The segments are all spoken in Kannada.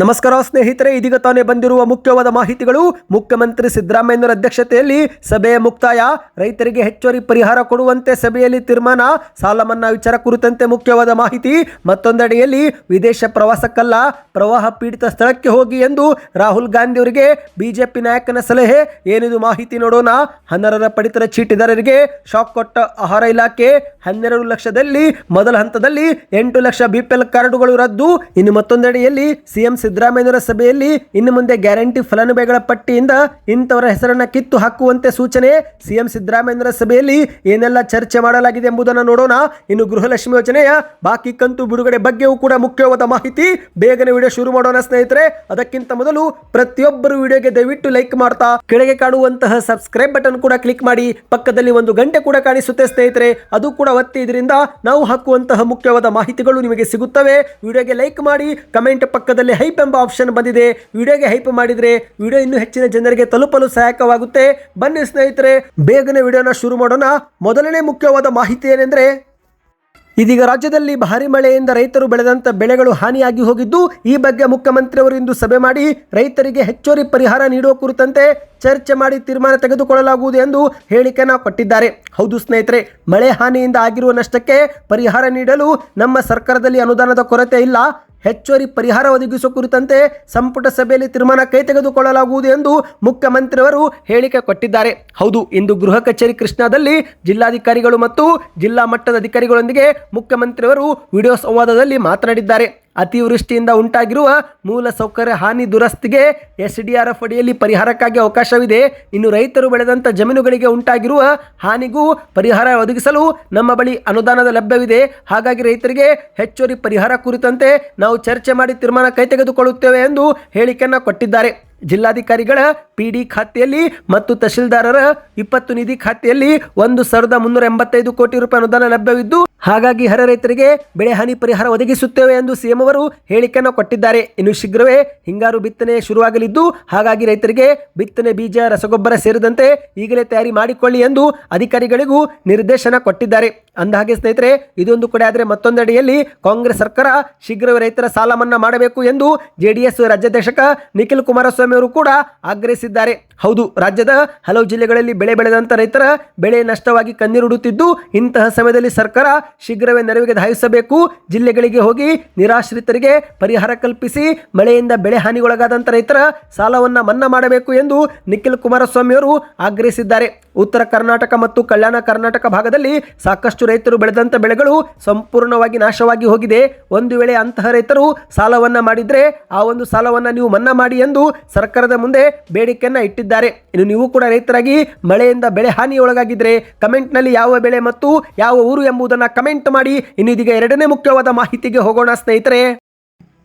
ನಮಸ್ಕಾರ ಸ್ನೇಹಿತರೆ, ಇದೀಗ ತಾನೇ ಬಂದಿರುವ ಮುಖ್ಯವಾದ ಮಾಹಿತಿಗಳು. ಮುಖ್ಯಮಂತ್ರಿ ಸಿದ್ದರಾಮಯ್ಯನವರ ಅಧ್ಯಕ್ಷತೆಯಲ್ಲಿ ಸಭೆಯ ಮುಕ್ತಾಯ. ರೈತರಿಗೆ ಹೆಚ್ಚುವರಿ ಪರಿಹಾರ ಕೊಡುವಂತೆ ಸಭೆಯಲ್ಲಿ ತೀರ್ಮಾನ. ಸಾಲ ಮನ್ನಾ ವಿಚಾರ ಕುರಿತಂತೆ ಮುಖ್ಯವಾದ ಮಾಹಿತಿ. ಮತ್ತೊಂದೆಡೆಯಲ್ಲಿ, ವಿದೇಶ ಪ್ರವಾಸಕ್ಕಲ್ಲ, ಪ್ರವಾಹ ಪೀಡಿತ ಸ್ಥಳಕ್ಕೆ ಹೋಗಿ ಎಂದು ರಾಹುಲ್ ಗಾಂಧಿ ಅವರಿಗೆ ಬಿಜೆಪಿ ನಾಯಕನ ಸಲಹೆ. ಏನಿದು ಮಾಹಿತಿ ನೋಡೋಣ. ಹನ್ನೆರಡರ ಪಡಿತರ ಚೀಟಿದಾರರಿಗೆ ಶಾಕ್ ಕೊಟ್ಟ ಆಹಾರ ಇಲಾಖೆ. ಹನ್ನೆರಡು ಲಕ್ಷದಲ್ಲಿ, ಮೊದಲ ಹಂತದಲ್ಲಿ ಎಂಟು ಲಕ್ಷ ಬಿಪಿಎಲ್ ಕಾರ್ಡುಗಳು ರದ್ದು. ಇನ್ನು ಮತ್ತೊಂದೆಡೆಯಲ್ಲಿ, ಸಿಎಂ ಸಿದ್ದರಾಮಯ್ಯನವರ ಸಭೆಯಲ್ಲಿ ಇನ್ನು ಮುಂದೆ ಗ್ಯಾರಂಟಿ ಫಲಾನುಭವಿಗಳ ಪಟ್ಟಿಯಿಂದ ಇಂಥವರ ಹೆಸರನ್ನ ಕಿತ್ತು ಹಾಕುವಂತೆ ಸೂಚನೆ ಸಿಎಂ ಸಿದ್ದರಾಮಯ್ಯನವರ ಸಭೆಯಲ್ಲಿ ಏನೆಲ್ಲ ಚರ್ಚೆ ಮಾಡಲಾಗಿದೆ ಎಂಬುದನ್ನು ನೋಡೋಣ. ಇನ್ನು ಗೃಹಲಕ್ಷ್ಮಿ ಯೋಜನೆಯ ಬಾಕಿ ಕಂತು ಬಿಡುಗಡೆ ಬಗ್ಗೆಯೂ ಕೂಡ ಮುಖ್ಯವಾದ ಮಾಹಿತಿ. ಬೇಗನೆ ವಿಡಿಯೋ ಶುರು ಮಾಡೋಣ ಸ್ನೇಹಿತರೆ. ಅದಕ್ಕಿಂತ ಮೊದಲು ಪ್ರತಿಯೊಬ್ಬರು ವಿಡಿಯೋಗೆ ದಯವಿಟ್ಟು ಲೈಕ್ ಮಾಡ್ತಾ, ಕೆಳಗೆ ಕಾಣುವಂತಹ ಸಬ್ಸ್ಕ್ರೈಬ್ ಬಟನ್ ಕೂಡ ಕ್ಲಿಕ್ ಮಾಡಿ, ಪಕ್ಕದಲ್ಲಿ ಒಂದು ಗಂಟೆ ಕೂಡ ಕಾಣಿಸುತ್ತೆ ಸ್ನೇಹಿತರೆ. ಅದು ಕೂಡ ಒತ್ತಿ, ಇದರಿಂದ ನಾವು ಹಾಕುವಂತಹ ಮುಖ್ಯವಾದ ಮಾಹಿತಿಗಳು ನಿಮಗೆ ಸಿಗುತ್ತವೆ. ವಿಡಿಯೋಗೆ ಲೈಕ್ ಮಾಡಿ, ಕಮೆಂಟ್ ಪಕ್ಕದಲ್ಲಿ ಹೈಪ್ ಎಂಬ ಆಪ್ಷನ್ ಬಂದಿದೆ. ವಿಡಿಯೋಗೆ ಹೈಪ್ ಮಾಡಿದ್ರೆ ವಿಡಿಯೋ ಇನ್ನೂ ಹೆಚ್ಚಿನ ಜನರಿಗೆ ತಲುಪಲು ಸಹಾಯಕವಾಗುತ್ತೆ. ಬನ್ನಿ ಸ್ನೇಹಿತರೆ, ಬೇಗನೆ ವಿಡಿಯೋನ ಶುರು ಮಾಡೋಣ. ಮೊದಲನೇ ಮುಖ್ಯವಾದ ಮಾಹಿತಿ ಏನೆಂದರೆ, ಇದೀಗ ರಾಜ್ಯದಲ್ಲಿ ಭಾರಿ ಮಳೆಯಿಂದ ರೈತರು ಬೆಳೆದಂತ ಬೆಳೆಗಳು ಹಾನಿಯಾಗಿ ಹೋಗಿದ್ದು, ಈ ಬಗ್ಗೆ ಮುಖ್ಯಮಂತ್ರಿಯವರು ಇಂದು ಸಭೆ ಮಾಡಿ ರೈತರಿಗೆ ಹೆಚ್ಚುವರಿ ಪರಿಹಾರ ನೀಡುವ ಕುರಿತಂತೆ ಚರ್ಚೆ ಮಾಡಿ ತೀರ್ಮಾನ ತೆಗೆದುಕೊಳ್ಳಲಾಗುವುದು ಎಂದು ಹೇಳಿಕೆಯನ್ನು ಕೊಟ್ಟಿದ್ದಾರೆ. ಹೌದು ಸ್ನೇಹಿತರೆ, ಮಳೆ ಹಾನಿಯಿಂದ ಆಗಿರುವ ನಷ್ಟಕ್ಕೆ ಪರಿಹಾರ ನೀಡಲು ನಮ್ಮ ಸರ್ಕಾರದಲ್ಲಿ ಅನುದಾನದ ಕೊರತೆ ಇಲ್ಲ. ಹೆಚ್ಚುವರಿ ಪರಿಹಾರ ಒದಗಿಸುವ ಕುರಿತಂತೆ ಸಂಪುಟ ಸಭೆಯಲ್ಲಿ ತೀರ್ಮಾನ ಕೈ ತೆಗೆದುಕೊಳ್ಳಲಾಗುವುದು ಎಂದು ಮುಖ್ಯಮಂತ್ರಿಯವರು ಹೇಳಿಕೆ ಕೊಟ್ಟಿದ್ದಾರೆ. ಹೌದು, ಇಂದು ಗೃಹ ಕಚೇರಿ ಕೃಷ್ಣಾದಲ್ಲಿ ಜಿಲ್ಲಾಧಿಕಾರಿಗಳು ಮತ್ತು ಜಿಲ್ಲಾ ಮಟ್ಟದ ಅಧಿಕಾರಿಗಳೊಂದಿಗೆ ಮುಖ್ಯಮಂತ್ರಿಯವರು ವಿಡಿಯೋ ಸಂವಾದದಲ್ಲಿ ಮಾತನಾಡಿದ್ದಾರೆ. ಅತಿವೃಷ್ಟಿಯಿಂದ ಉಂಟಾಗಿರುವ ಮೂಲ ಸೌಕರ್ಯ ಹಾನಿ ದುರಸ್ತಿಗೆ ಎಸ್ ಡಿ ಆರ್ ಎಫ್ ಅಡಿಯಲ್ಲಿ ಪರಿಹಾರಕ್ಕಾಗಿ ಅವಕಾಶವಿದೆ. ಇನ್ನು ರೈತರು ಬೆಳೆದಂಥ ಜಮೀನುಗಳಿಗೆ ಉಂಟಾಗಿರುವ ಹಾನಿಗೂ ಪರಿಹಾರ ಒದಗಿಸಲು ನಮ್ಮ ಬಳಿ ಅನುದಾನದ ಲಭ್ಯವಿದೆ. ಹಾಗಾಗಿ ರೈತರಿಗೆ ಹೆಚ್ಚುವರಿ ಪರಿಹಾರ ಕುರಿತಂತೆ ನಾವು ಚರ್ಚೆ ಮಾಡಿ ತೀರ್ಮಾನ ಕೈ ತೆಗೆದುಕೊಳ್ಳುತ್ತೇವೆ ಎಂದು ಹೇಳಿಕೆಯನ್ನು ಕೊಟ್ಟಿದ್ದಾರೆ. ಜಿಲ್ಲಾಧಿಕಾರಿಗಳ ಪಿ ಡಿ ಖಾತೆಯಲ್ಲಿ ಮತ್ತು ತಹಶೀಲ್ದಾರರ ಇಪ್ಪತ್ತು ನಿಧಿ ಖಾತೆಯಲ್ಲಿ ಒಂದು ಸಾವಿರದ ಮುನ್ನೂರ ಎಂಬತ್ತೈದು ಕೋಟಿ ರೂಪಾಯಿ ಅನುದಾನ ಲಭ್ಯವಿದ್ದು ಹಾಗಾಗಿ ಹರ ರೈತರಿಗೆ ಬೆಳೆ ಹಾನಿ ಪರಿಹಾರ ಒದಗಿಸುತ್ತೇವೆ ಎಂದು ಸಿಎಂ ಅವರು ಹೇಳಿಕೆಯನ್ನು ಕೊಟ್ಟಿದ್ದಾರೆ. ಇನ್ನು ಶೀಘ್ರವೇ ಹಿಂಗಾರು ಬಿತ್ತನೆ ಶುರುವಾಗಲಿದ್ದು, ಹಾಗಾಗಿ ರೈತರಿಗೆ ಬಿತ್ತನೆ ಬೀಜ, ರಸಗೊಬ್ಬರ ಸೇರಿದಂತೆ ಈಗಲೇ ತಯಾರಿ ಮಾಡಿಕೊಳ್ಳಿ ಎಂದು ಅಧಿಕಾರಿಗಳಿಗೂ ನಿರ್ದೇಶನ ಕೊಟ್ಟಿದ್ದಾರೆ. ಅಂದಹಾಗೆ ಸ್ನೇಹಿತರೆ, ಇದೊಂದು ಕಡೆ ಆದರೆ ಮತ್ತೊಂದೆಡೆಯಲ್ಲಿ ಕಾಂಗ್ರೆಸ್ ಸರ್ಕಾರ ಶೀಘ್ರವೇ ರೈತರ ಸಾಲ ಮನ್ನಾ ಮಾಡಬೇಕು ಎಂದು ಜೆಡಿಎಸ್ ರಾಜ್ಯಾಧ್ಯಕ್ಷ ನಿಖಿಲ್ ಕುಮಾರಸ್ವಾಮಿ ಅವರು ಕೂಡ ಆಗ್ರಹಿಸಿದ್ದಾರೆ. ಹೌದು, ರಾಜ್ಯದ ಹಲವು ಜಿಲ್ಲೆಗಳಲ್ಲಿ ಬೆಳೆ ಬೆಳೆದಂತ ರೈತರ ಬೆಳೆ ನಷ್ಟವಾಗಿ ಕಣ್ಣೀರುಡುತ್ತಿದ್ದು, ಇಂತಹ ಸಮಯದಲ್ಲಿ ಸರ್ಕಾರ ಶೀಘ್ರವೇ ನೆರವಿಗೆ ಧಾವಿಸಬೇಕು. ಜಿಲ್ಲೆಗಳಿಗೆ ಹೋಗಿ ನಿರಾಶ್ರಿತರಿಗೆ ಪರಿಹಾರ ಕಲ್ಪಿಸಿ, ಮಳೆಯಿಂದ ಬೆಳೆ ಹಾನಿಗೊಳಗಾದಂಥ ರೈತರ ಸಾಲವನ್ನು ಮನ್ನಾ ಮಾಡಬೇಕು ಎಂದು ನಿಖಿಲ್ ಕುಮಾರಸ್ವಾಮಿ ಅವರು ಆಗ್ರಹಿಸಿದ್ದಾರೆ. ಉತ್ತರ ಕರ್ನಾಟಕ ಮತ್ತು ಕಲ್ಯಾಣ ಕರ್ನಾಟಕ ಭಾಗದಲ್ಲಿ ಸಾಕಷ್ಟು ರೈತರು ಬೆಳೆದಂಥ ಬೆಳೆಗಳು ಸಂಪೂರ್ಣವಾಗಿ ನಾಶವಾಗಿ ಹೋಗಿದೆ. ಒಂದು ವೇಳೆ ಅಂತಹ ರೈತರು ಸಾಲವನ್ನ ಮಾಡಿದರೆ, ಆ ಒಂದು ಸಾಲವನ್ನು ನೀವು ಮನ್ನಾ ಮಾಡಿ ಎಂದು ಸರ್ಕಾರದ ಮುಂದೆ ಬೇಡಿಕೆಯನ್ನು ಇಟ್ಟಿದ್ದಾರೆ. ಇನ್ನು ನೀವು ಕೂಡ ರೈತರಾಗಿ ಮಳೆಯಿಂದ ಬೆಳೆ ಹಾನಿ ಒಳಗಾಗಿದ್ರೆ ಕಮೆಂಟ್ನಲ್ಲಿ ಯಾವ ಬೆಳೆ ಮತ್ತು ಯಾವ ಊರು ಎಂಬುದನ್ನು ಕಮೆಂಟ್ ಮಾಡಿ. ಇನ್ನು ಇದೀಗ ಎರಡನೇ ಮುಖ್ಯವಾದ ಮಾಹಿತಿಗೆ ಹೋಗೋಣ ಸ್ನೇಹಿತರೆ.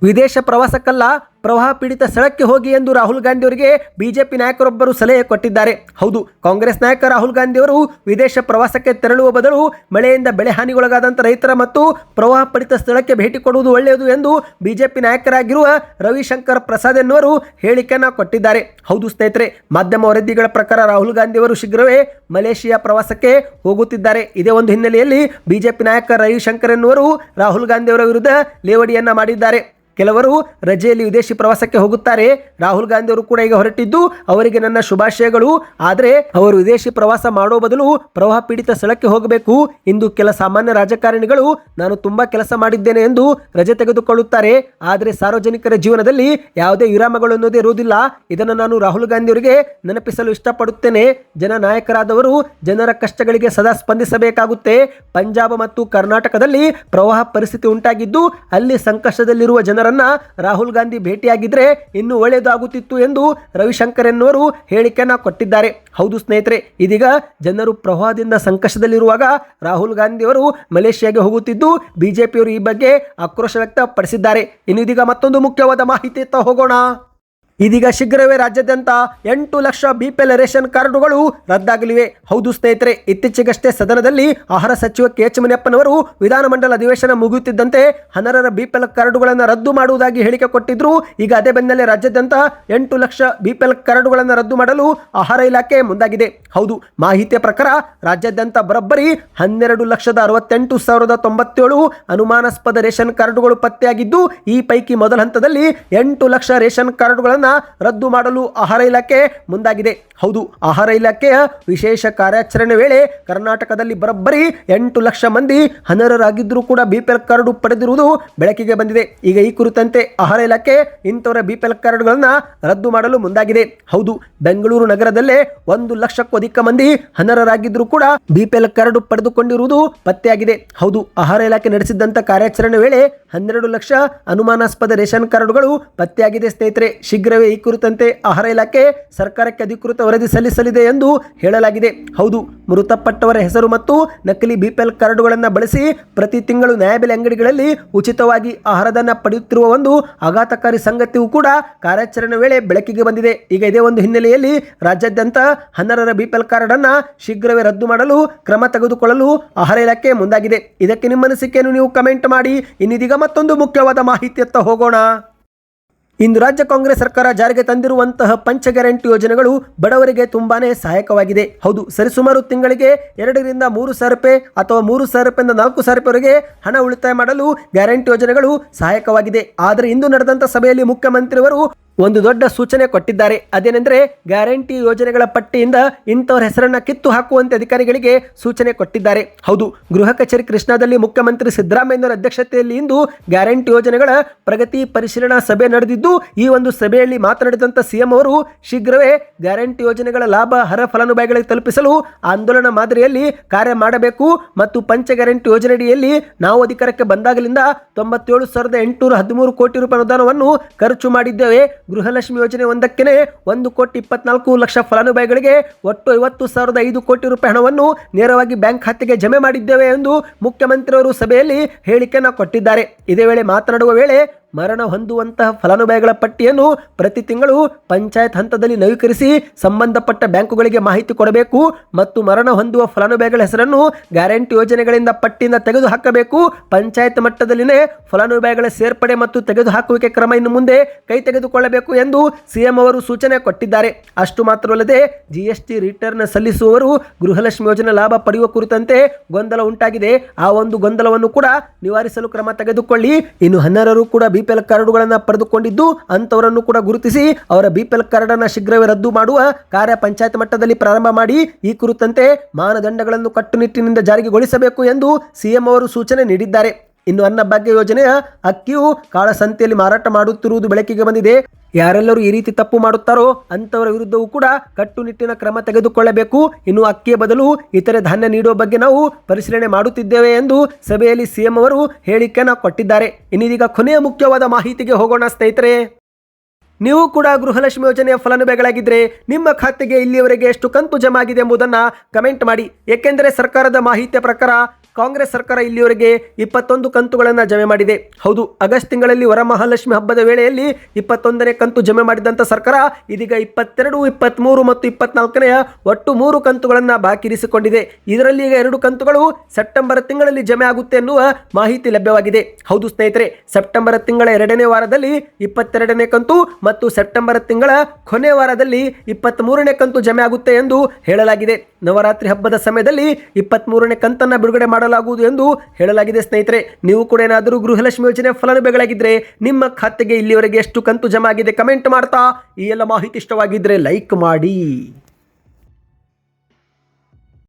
ವಿದೇಶ ಪ್ರವಾಸಕ್ಕಲ್ಲ ಪ್ರವಾಹ ಪೀಡಿತ ಸ್ಥಳಕ್ಕೆ ಹೋಗಿ ಎಂದು ರಾಹುಲ್ ಗಾಂಧಿ ಅವರಿಗೆ ಬಿಜೆಪಿ ನಾಯಕರೊಬ್ಬರು ಸಲಹೆ ಕೊಟ್ಟಿದ್ದಾರೆ. ಹೌದು, ಕಾಂಗ್ರೆಸ್ ನಾಯಕ ರಾಹುಲ್ ಗಾಂಧಿ ಅವರು ವಿದೇಶ ಪ್ರವಾಸಕ್ಕೆ ತೆರಳುವ ಬದಲು ಮಳೆಯಿಂದ ಬೆಳೆ ಹಾನಿಗೊಳಗಾದಂಥ ರೈತರ ಮತ್ತು ಪ್ರವಾಹ ಪೀಡಿತ ಸ್ಥಳಕ್ಕೆ ಭೇಟಿ ಕೊಡುವುದು ಒಳ್ಳೆಯದು ಎಂದು ಬಿಜೆಪಿ ನಾಯಕರಾಗಿರುವ ರವಿಶಂಕರ್ ಪ್ರಸಾದ್ ಎನ್ನುವರು ಹೇಳಿಕೆಯನ್ನು ಕೊಟ್ಟಿದ್ದಾರೆ. ಹೌದು ಸ್ನೇಹಿತರೆ, ಮಾಧ್ಯಮ ವರದಿಗಳ ಪ್ರಕಾರ ರಾಹುಲ್ ಗಾಂಧಿ ಅವರು ಶೀಘ್ರವೇ ಮಲೇಷಿಯಾ ಪ್ರವಾಸಕ್ಕೆ ಹೋಗುತ್ತಿದ್ದಾರೆ. ಇದೇ ಒಂದು ಹಿನ್ನೆಲೆಯಲ್ಲಿ ಬಿಜೆಪಿ ನಾಯಕ ರವಿಶಂಕರ್ ಎನ್ನುವರು ರಾಹುಲ್ ಗಾಂಧಿ ಅವರ ವಿರುದ್ಧ ಲೇವಡಿಯನ್ನ ಮಾಡಿದ್ದಾರೆ. ಕೆಲವರು ರಜೆಯಲ್ಲಿ ವಿದೇಶಿ ಪ್ರವಾಸಕ್ಕೆ ಹೋಗುತ್ತಾರೆ. ರಾಹುಲ್ ಗಾಂಧಿ ಅವರು ಕೂಡ ಈಗ ಹೊರಟಿದ್ದು ಅವರಿಗೆ ನನ್ನ ಶುಭಾಶಯಗಳು. ಆದರೆ ಅವರು ವಿದೇಶಿ ಪ್ರವಾಸ ಮಾಡೋ ಬದಲು ಪ್ರವಾಹ ಪೀಡಿತ ಸ್ಥಳಕ್ಕೆ ಹೋಗಬೇಕು. ಇಂದು ಕೆಲ ಸಾಮಾನ್ಯ ರಾಜಕಾರಣಿಗಳು, ನಾನು ತುಂಬಾ ಕೆಲಸ ಮಾಡಿದ್ದೇನೆ ಎಂದು ರಜೆ ತೆಗೆದುಕೊಳ್ಳುತ್ತಾರೆ. ಆದರೆ ಸಾರ್ವಜನಿಕರ ಜೀವನದಲ್ಲಿ ಯಾವುದೇ ವಿರಾಮಗಳು ಅನ್ನೋದೇ ಇರುವುದಿಲ್ಲ. ಇದನ್ನು ನಾನು ರಾಹುಲ್ ಗಾಂಧಿ ಅವರಿಗೆ ನೆನಪಿಸಲು ಇಷ್ಟಪಡುತ್ತೇನೆ. ಜನ ನಾಯಕರಾದವರು ಜನರ ಕಷ್ಟಗಳಿಗೆ ಸದಾ ಸ್ಪಂದಿಸಬೇಕಾಗುತ್ತೆ. ಪಂಜಾಬ್ ಮತ್ತು ಕರ್ನಾಟಕದಲ್ಲಿ ಪ್ರವಾಹ ಪರಿಸ್ಥಿತಿ ಉಂಟಾಗಿದ್ದು ಅಲ್ಲಿ ಸಂಕಷ್ಟದಲ್ಲಿರುವ ಜನರನ್ನ ರಾಹುಲ್ ಗಾಂಧಿ ಭೇಟಿಯಾಗಿದ್ರೆ ಇನ್ನೂ ಒಳ್ಳೆಯದಾಗುತ್ತಿತ್ತು ಎಂದು ರವಿಶಂಕರ್ ಎನ್ನುವರು ಹೇಳಿಕೆಯನ್ನು ಕೊಟ್ಟಿದ್ದಾರೆ. ಹೌದು ಸ್ನೇಹಿತರೆ, ಇದೀಗ ಜನರು ಪ್ರವಾಹದಿಂದ ಸಂಕಷ್ಟದಲ್ಲಿರುವಾಗ ರಾಹುಲ್ ಗಾಂಧಿ ಅವರು ಮಲೇಷಿಯಾಗೆ ಹೋಗುತ್ತಿದ್ದು ಬಿಜೆಪಿಯವರು ಈ ಬಗ್ಗೆ ಆಕ್ರೋಶ ವ್ಯಕ್ತಪಡಿಸಿದ್ದಾರೆ. ಇನ್ನು ಇದೀಗ ಮತ್ತೊಂದು ಮುಖ್ಯವಾದ ಮಾಹಿತಿ ಹೋಗೋಣ. ಇದೀಗ ಶೀಘ್ರವೇ ರಾಜ್ಯಾದ್ಯಂತ ಎಂಟು ಲಕ್ಷ ಬಿಪಿಎಲ್ ರೇಷನ್ ಕಾರ್ಡುಗಳು ರದ್ದಾಗಲಿವೆ. ಹೌದು ಸ್ನೇಹಿತರೆ, ಇತ್ತೀಚೆಗಷ್ಟೇ ಸದನದಲ್ಲಿ ಆಹಾರ ಸಚಿವ ಕೆ ಎಚ್ ಮುನಿಯಪ್ಪನವರು ವಿಧಾನಮಂಡಲ ಅಧಿವೇಶನ ಮುಗಿಯುತ್ತಿದ್ದಂತೆ ಹನರರ ಬಿಪಿಎಲ್ ಕಾರ್ಡುಗಳನ್ನು ರದ್ದು ಮಾಡುವುದಾಗಿ ಹೇಳಿಕೆ ಕೊಟ್ಟಿದ್ರು ಈಗ ಅದೇ ಬೆನ್ನಲ್ಲೇ ರಾಜ್ಯಾದ್ಯಂತ ಎಂಟು ಲಕ್ಷ ಬಿಪಿಎಲ್ ಕಾರ್ಡುಗಳನ್ನು ರದ್ದು ಮಾಡಲು ಆಹಾರ ಇಲಾಖೆ ಮುಂದಾಗಿದೆ. ಹೌದು, ಮಾಹಿತಿಯ ಪ್ರಕಾರ ರಾಜ್ಯಾದ್ಯಂತ ಬರೋಬ್ಬರಿ ಹನ್ನೆರಡು ಲಕ್ಷದ ಅರವತ್ತೆಂಟು ಸಾವಿರದ ತೊಂಬತ್ತೇಳು ಅನುಮಾನಾಸ್ಪದ ರೇಷನ್ ಕಾರ್ಡುಗಳು ಪತ್ತೆಯಾಗಿದ್ದು, ಈ ಪೈಕಿ ಮೊದಲ ಹಂತದಲ್ಲಿ ಎಂಟು ಲಕ್ಷ ರೇಷನ್ ಕಾರ್ಡುಗಳನ್ನು ರದ್ದು ಮಾಡಲು ಆಹಾರ ಇಲಾಖೆ ಮುಂದಾಗಿದೆ. ಹೌದು, ಆಹಾರ ಇಲಾಖೆಯ ವಿಶೇಷ ಕಾರ್ಯಾಚರಣೆ ವೇಳೆ ಕರ್ನಾಟಕದಲ್ಲಿ ಬರೋಬ್ಬರಿ ಎಂಟು ಲಕ್ಷ ಮಂದಿ ಅನರ್ಹರಾಗಿದ್ದರೂ ಕೂಡ ಬಿಪಿಎಲ್ ಕಾರ್ಡ್ ಪಡೆದಿರುವುದು ಬೆಳಕಿಗೆ ಬಂದಿದೆ. ಈಗ ಈ ಕುರಿತಂತೆ ಆಹಾರ ಇಲಾಖೆ ಇಂಥವರ ಬಿಪಿಎಲ್ ಕಾರ್ಡ್ಗಳನ್ನು ರದ್ದು ಮಾಡಲು ಮುಂದಾಗಿದೆ. ಹೌದು, ಬೆಂಗಳೂರು ನಗರದಲ್ಲೇ ಒಂದು ಲಕ್ಷಕ್ಕೂ ಅಧಿಕ ಮಂದಿ ಅನರ್ಹರಾಗಿದ್ದರೂ ಕೂಡ ಬಿಪಿಎಲ್ ಕಾರ್ಡ್ ಪಡೆದುಕೊಂಡಿರುವುದು ಪತ್ತೆಯಾಗಿದೆ. ಹೌದು, ಆಹಾರ ಇಲಾಖೆ ನಡೆಸಿದ್ದಂಥ ಕಾರ್ಯಾಚರಣೆ ವೇಳೆ ಹನ್ನೆರಡು ಲಕ್ಷ ಅನುಮಾನಾಸ್ಪದ ರೇಷನ್ ಕಾರ್ಡ್ಗಳು ಪತ್ತೆಯಾಗಿದೆ ಸ್ನೇಹಿತರೆ. ಶೀಘ್ರವೇ ಈ ಕುರಿತಂತೆ ಆಹಾರ ಇಲಾಖೆ ಸರ್ಕಾರಕ್ಕೆ ಅಧಿಕೃತ ವರದಿ ಸಲ್ಲಿಸಲಿದೆ ಎಂದು ಹೇಳಲಾಗಿದೆ. ಹೌದು, ಮೃತಪಟ್ಟವರ ಹೆಸರು ಮತ್ತು ನಕಲಿ ಬಿಪಿಎಲ್ ಕಾರ್ಡುಗಳನ್ನು ಬಳಸಿ ಪ್ರತಿ ತಿಂಗಳು ನ್ಯಾಯಬೆಲೆ ಅಂಗಡಿಗಳಲ್ಲಿ ಉಚಿತವಾಗಿ ಆಹಾರದನ್ನ ಪಡೆಯುತ್ತಿರುವ ಒಂದು ಆಘಾತಕಾರಿ ಸಂಗತಿಯೂ ಕೂಡ ಕಾರ್ಯಾಚರಣೆ ವೇಳೆ ಬೆಳಕಿಗೆ ಬಂದಿದೆ. ಈಗ ಇದೇ ಒಂದು ಹಿನ್ನೆಲೆಯಲ್ಲಿ ರಾಜ್ಯಾದ್ಯಂತ ಹನ್ನರರ ಬಿಪಿಎಲ್ ಕಾರ್ಡ್ ಶೀಘ್ರವೇ ರದ್ದು ಮಾಡಲು ಕ್ರಮ ತೆಗೆದುಕೊಳ್ಳಲು ಆಹಾರ ಇಲಾಖೆ ಮುಂದಾಗಿದೆ. ಇದಕ್ಕೆ ನಿಮ್ಮ ಅನಿಸಿಕೆಯನ್ನು ನೀವು ಕಮೆಂಟ್ ಮಾಡಿ. ಇನ್ನಿದೀಗ ಮತ್ತೊಂದು ಮುಖ್ಯವಾದ ಮಾಹಿತಿಯತ್ತ ಹೋಗೋಣ. ಇಂದು ರಾಜ್ಯ ಕಾಂಗ್ರೆಸ್ ಸರ್ಕಾರ ಜಾರಿಗೆ ತಂದಿರುವಂತಹ ಪಂಚ ಗ್ಯಾರಂಟಿ ಯೋಜನೆಗಳು ಬಡವರಿಗೆ ತುಂಬಾನೇ ಸಹಾಯಕವಾಗಿದೆ. ಹೌದು, ಸರಿಸುಮಾರು ತಿಂಗಳಿಗೆ ಎರಡರಿಂದ ಮೂರು ಸಾವಿರ ರೂಪಾಯಿ ಅಥವಾ ಮೂರು ಸಾವಿರ ರೂಪಾಯಿಂದ ನಾಲ್ಕು ಸಾವಿರ ರೂಪಾಯಿವರೆಗೆ ಹಣ ಉಳಿತಾಯ ಮಾಡಲು ಗ್ಯಾರಂಟಿ ಯೋಜನೆಗಳು ಸಹಾಯಕವಾಗಿದೆ. ಆದರೆ ಇಂದು ನಡೆದಂತಹ ಸಭೆಯಲ್ಲಿ ಮುಖ್ಯಮಂತ್ರಿಯವರು ಒಂದು ದೊಡ್ಡ ಸೂಚನೆ ಕೊಟ್ಟಿದ್ದಾರೆ. ಅದೇನೆಂದರೆ ಗ್ಯಾರಂಟಿ ಯೋಜನೆಗಳ ಪಟ್ಟಿಯಿಂದ ಇಂಥವ್ರ ಹೆಸರನ್ನು ಕಿತ್ತು ಹಾಕುವಂತೆ ಅಧಿಕಾರಿಗಳಿಗೆ ಸೂಚನೆ ಕೊಟ್ಟಿದ್ದಾರೆ. ಹೌದು, ಗೃಹ ಕಚೇರಿ ಕೃಷ್ಣಾದಲ್ಲಿ ಮುಖ್ಯಮಂತ್ರಿ ಸಿದ್ದರಾಮಯ್ಯನವರ ಅಧ್ಯಕ್ಷತೆಯಲ್ಲಿ ಇಂದು ಗ್ಯಾರಂಟಿ ಯೋಜನೆಗಳ ಪ್ರಗತಿ ಪರಿಶೀಲನಾ ಸಭೆ ನಡೆದಿದ್ದು, ಈ ಒಂದು ಸಭೆಯಲ್ಲಿ ಮಾತನಾಡಿದಂಥ ಸಿಎಂ ಅವರು ಶೀಘ್ರವೇ ಗ್ಯಾರಂಟಿ ಯೋಜನೆಗಳ ಲಾಭ, ಹರ ಫಲಾನುಭವಿಗಳಿಗೆ ತಲುಪಿಸಲು ಆಂದೋಲನ ಮಾದರಿಯಲ್ಲಿ ಕಾರ್ಯ ಮಾಡಬೇಕು ಮತ್ತು ಪಂಚ ಗ್ಯಾರಂಟಿ ಯೋಜನೆಯಡಿಯಲ್ಲಿ ನಾವು ಅಧಿಕಾರಕ್ಕೆ ಬಂದಾಗಲಿಂದ ತೊಂಬತ್ತೇಳು ಸಾವಿರದ ಎಂಟುನೂರ ಹದಿಮೂರು ಕೋಟಿ ರೂಪಾಯಿ ಅನುದಾನವನ್ನು ಖರ್ಚು ಮಾಡಿದ್ದೇವೆ. ಗೃಹಲಕ್ಷ್ಮಿ ಯೋಜನೆ ಒಂದಕ್ಕೆ ಒಂದು ಕೋಟಿ ಇಪ್ಪತ್ನಾಲ್ಕು ಲಕ್ಷ ಫಲಾನುಭವಿಗಳಿಗೆ ಒಟ್ಟು ಐವತ್ತು ಸಾವಿರದ ಐದು ಕೋಟಿ ರೂಪಾಯಿ ಹಣವನ್ನು ನೇರವಾಗಿ ಬ್ಯಾಂಕ್ ಖಾತೆಗೆ ಜಮೆ ಮಾಡಿದ್ದೇವೆ ಎಂದು ಮುಖ್ಯಮಂತ್ರಿಯವರು ಸಭೆಯಲ್ಲಿ ಹೇಳಿಕೆಯನ್ನು ಕೊಟ್ಟಿದ್ದಾರೆ. ಇದೇ ವೇಳೆ ಮಾತನಾಡುವ ವೇಳೆ ಮರಣ ಹೊಂದುವಂತಹ ಫಲಾನುಭವಿಗಳ ಪಟ್ಟಿಯನ್ನು ಪ್ರತಿ ತಿಂಗಳು ಪಂಚಾಯತ್ ಹಂತದಲ್ಲಿ ನವೀಕರಿಸಿ ಸಂಬಂಧಪಟ್ಟ ಬ್ಯಾಂಕುಗಳಿಗೆ ಮಾಹಿತಿ ಕೊಡಬೇಕು ಮತ್ತು ಮರಣ ಹೊಂದುವ ಫಲಾನುಭವಿಗಳ ಹೆಸರನ್ನು ಗ್ಯಾರಂಟಿ ಯೋಜನೆಗಳಿಂದ ಪಟ್ಟಿಯಿಂದ ತೆಗೆದು ಹಾಕಬೇಕು ಪಂಚಾಯತ್ ಮಟ್ಟದಲ್ಲಿನೇ ಫಲಾನುಭವಿಗಳ ಸೇರ್ಪಡೆ ಮತ್ತು ತೆಗೆದುಹಾಕುವಿಕೆ ಕ್ರಮ ಇನ್ನು ಮುಂದೆ ಕೈ ತೆಗೆದುಕೊಳ್ಳಬೇಕು ಎಂದು ಸಿಎಂ ಅವರು ಸೂಚನೆ ಕೊಟ್ಟಿದ್ದಾರೆ. ಅಷ್ಟು ಮಾತ್ರವಲ್ಲದೆ ಜಿಎಸ್ಟಿ ರಿಟರ್ನ್ ಸಲ್ಲಿಸುವವರು ಗೃಹಲಕ್ಷ್ಮಿ ಯೋಜನೆ ಲಾಭ ಪಡೆಯುವ ಕುರಿತಂತೆ ಗೊಂದಲ ಉಂಟಾಗಿದೆ. ಆ ಒಂದು ಗೊಂದಲವನ್ನು ಕೂಡ ನಿವಾರಿಸಲು ಕ್ರಮ ತೆಗೆದುಕೊಳ್ಳಿ. ಇನ್ನು ಹನ್ನೆರಡು ಕೂಡ ಬಿಪಿಎಲ್ ಕಾರ್ಡುಗಳನ್ನು ಪಡೆದುಕೊಂಡಿದ್ದು ಅಂಥವರನ್ನು ಕೂಡ ಗುರುತಿಸಿ ಅವರ ಬಿಪಿಎಲ್ ಕಾರ್ಡ್ ಅನ್ನು ಶೀಘ್ರವೇ ರದ್ದು ಮಾಡುವ ಕಾರ್ಯ ಪಂಚಾಯತ್ ಮಟ್ಟದಲ್ಲಿ ಪ್ರಾರಂಭ ಮಾಡಿ ಈ ಕುರಿತಂತೆ ಮಾನದಂಡಗಳನ್ನು ಕಟ್ಟುನಿಟ್ಟಿನಿಂದ ಜಾರಿಗೆಗೊಳಿಸಬೇಕು ಎಂದು ಸಿಎಂ ಅವರು ಸೂಚನೆ ನೀಡಿದ್ದಾರೆ. ಇನ್ನು ಅನ್ನಭಾಗ್ಯ ಯೋಜನೆಯ ಅಕ್ಕಿಯು ಕಾಳಸಂತೆಯಲ್ಲಿ ಮಾರಾಟ ಮಾಡುತ್ತಿರುವುದು ಬೆಳಕಿಗೆ ಬಂದಿದೆ. ಯಾರೆಲ್ಲರೂ ಈ ರೀತಿ ತಪ್ಪು ಮಾಡುತ್ತಾರೋ ಅಂತವರ ವಿರುದ್ಧವೂ ಕೂಡ ಕಟ್ಟುನಿಟ್ಟಿನ ಕ್ರಮ ತೆಗೆದುಕೊಳ್ಳಬೇಕು. ಇನ್ನು ಅಕ್ಕಿಯ ಬದಲು ಇತರೆ ಧಾನ್ಯ ನೀಡುವ ಬಗ್ಗೆ ನಾವು ಪರಿಶೀಲನೆ ಮಾಡುತ್ತಿದ್ದೇವೆ ಎಂದು ಸಭೆಯಲ್ಲಿ ಸಿಎಂ ಅವರು ಹೇಳಿಕೆಯನ್ನು ಕೊಟ್ಟಿದ್ದಾರೆ. ಇನ್ನಿದೀಗ ಕೊನೆಯ ಮುಖ್ಯವಾದ ಮಾಹಿತಿಗೆ ಹೋಗೋಣ ಸ್ನೇಹಿತರೆ. ನೀವು ಕೂಡ ಗೃಹಲಕ್ಷ್ಮಿ ಯೋಜನೆಯ ಫಲಾನುಭವಿಗಳಾಗಿದ್ದರೆ ನಿಮ್ಮ ಖಾತೆಗೆ ಇಲ್ಲಿಯವರೆಗೆ ಎಷ್ಟು ಕಂತು ಜಮಾ ಆಗಿದೆ ಎಂಬುದನ್ನು ಕಮೆಂಟ್ ಮಾಡಿ. ಏಕೆಂದರೆ ಸರ್ಕಾರದ ಮಾಹಿತಿಯ ಪ್ರಕಾರ ಕಾಂಗ್ರೆಸ್ ಸರ್ಕಾರ ಇಲ್ಲಿಯವರೆಗೆ ಇಪ್ಪತ್ತೊಂದು ಕಂತುಗಳನ್ನು ಜಮೆ ಮಾಡಿದೆ. ಹೌದು, ಆಗಸ್ಟ್ ತಿಂಗಳಲ್ಲಿ ವರಮಹಾಲಕ್ಷ್ಮಿ ಹಬ್ಬದ ವೇಳೆಯಲ್ಲಿ ಇಪ್ಪತ್ತೊಂದನೇ ಕಂತು ಜಮೆ ಮಾಡಿದಂಥ ಸರ್ಕಾರ ಇದೀಗ ಇಪ್ಪತ್ತೆರಡು ಇಪ್ಪತ್ತ್ಮೂರು ಮತ್ತು ಇಪ್ಪತ್ನಾಲ್ಕನೆಯ ಒಟ್ಟು ಮೂರು ಕಂತುಗಳನ್ನು ಬಾಕಿ ಇರಿಸಿಕೊಂಡಿದೆ ಇದರಲ್ಲಿ ಈಗ ಎರಡು ಕಂತುಗಳು ಸೆಪ್ಟೆಂಬರ್ ತಿಂಗಳಲ್ಲಿ ಜಮೆ ಆಗುತ್ತೆ ಎನ್ನುವ ಮಾಹಿತಿ ಲಭ್ಯವಾಗಿದೆ. ಹೌದು ಸ್ನೇಹಿತರೆ, ಸೆಪ್ಟೆಂಬರ್ ತಿಂಗಳ ಎರಡನೇ ವಾರದಲ್ಲಿ ಇಪ್ಪತ್ತೆರಡನೇ ಕಂತು ಮತ್ತು ಸೆಪ್ಟೆಂಬರ್ ತಿಂಗಳ ಕೊನೆ ವಾರದಲ್ಲಿ ಇಪ್ಪತ್ತ್ ಮೂರನೇ ಕಂತು ಜಮೆ ಆಗುತ್ತೆ ಎಂದು ಹೇಳಲಾಗಿದೆ. ನವರಾತ್ರಿ ಹಬ್ಬದ ಸಮಯದಲ್ಲಿ ಇಪ್ಪತ್ತ್ ಮೂರನೇ ಕಂತನ್ನು ಬಿಡುಗಡೆ ಮಾಡಲಾಗುವುದು ಎಂದು ಹೇಳಲಾಗಿದೆ ಸ್ನೇಹಿತರೆ. ನೀವು ಕೂಡ ಏನಾದರೂ ಗೃಹಲಕ್ಷ್ಮಿ ಯೋಜನೆ ಫಲಾನುಭವಿಗಳಾಗಿದ್ದರೆ ನಿಮ್ಮ ಖಾತೆಗೆ ಇಲ್ಲಿವರೆಗೆ ಎಷ್ಟು ಕಂತು ಜಮಾ ಆಗಿದೆ ಕಮೆಂಟ್ ಮಾಡ್ತಾ ಈ ಎಲ್ಲ ಮಾಹಿತಿ ಇಷ್ಟವಾಗಿದ್ದರೆ ಲೈಕ್ ಮಾಡಿ.